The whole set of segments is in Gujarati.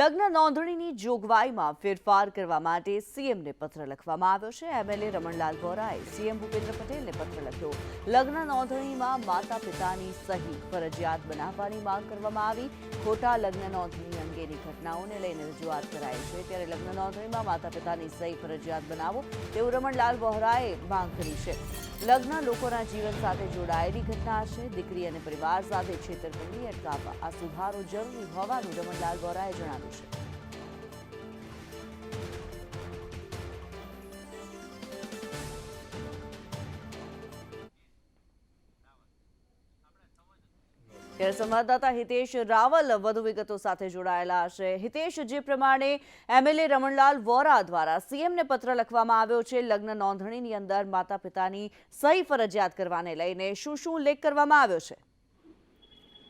લગ્ન નોંધણીની જોગવાઈમાં ફેરફાર કરવા માટે સીએમને પત્ર લખવામાં આવ્યો છે. એમએલએ રમણલાલ વોરાએ સીએમ ભૂપેન્દ્ર પટેલને પત્ર લખ્યો. લગ્ન નોંધણીમાં માતા પિતાની સહી ફરજિયાત બનાવવાની માંગ કરવામાં આવી. ખોટા લગ્ન નોંધણી અંગેની ઘટનાઓને લઈને રજૂઆત કરાઈ છે. ત્યારે લગ્ન નોંધણીમાં માતા પિતાની સહી ફરજિયાત બનાવો તેવું રમણલાલ બોહરાએ માંગ કરી છે. લગ્ન લોકોના જીવન સાથે જોડાયેલી ઘટના છે. દીકરી અને પરિવાર સાથે છેતરપિંડી અટકાવવા આ સુધારો જરૂરી હોવાનું રમણલાલ બોહરાએ જણાવ્યું છે. ત્યારે સંવાદદાતા હિતેશ રાવલ વધુ વિગતો સાથે જોડાયેલા હશે. હિતેશ, જે પ્રમાણે એમએલએ રમણલાલ વોરા દ્વારા સીએમને પત્ર લખવામાં આવ્યો છે, લગ્ન નોંધણીની અંદર માતા પિતાની સહી ફરજિયાત કરવાને લઈને શું શું ઉલ્લેખ કરવામાં આવ્યો છે?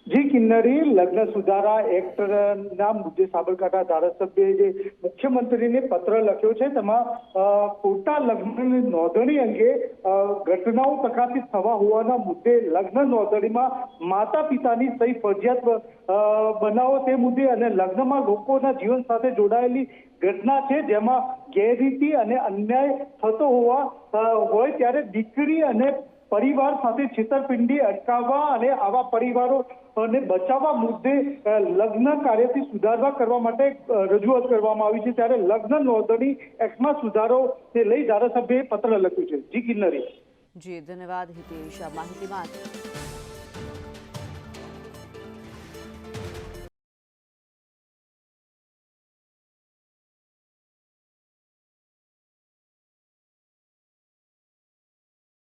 જી કિન્નરી લગ્ન સુધારા એક્ટના મુદ્દે સાબરકાંઠા ધારાસભ્યએ જે મુખ્યમંત્રીને પત્ર લખ્યો છે, તેમાં ખોટા લગ્નની નોંધણી અંગે ઘટનાઓ પ્રકાશિત થવા હોવાના મુદ્દે લગ્ન નોંધણીમાં માતા પિતાની સહી ફરજિયાત બનાવો તે મુદ્દે અને લગ્નમાં લોકોના જીવન સાથે જોડાયેલી ઘટના છે, જેમાં ગેરરીતિ અને અન્યાય થતો હોવા હોય ત્યારે દીકરી અને પરિવાર સાથે છેતરપિંડી અટકાવવા અને આવા પરિવારો ને બચાવવા મુદ્દે લગ્ન કાર્યથી સુધારવા કરવા માટે રજૂઆત કરવામાં આવી છે. ત્યારે લગ્ન નોંધણી એક્ટમાં સુધારો તે લઈ ધારાસભ્યએ પત્ર લખ્યું છે. જી કિન્નરી. જી, ધન્યવાદ હિતેશ. માહિતી માટે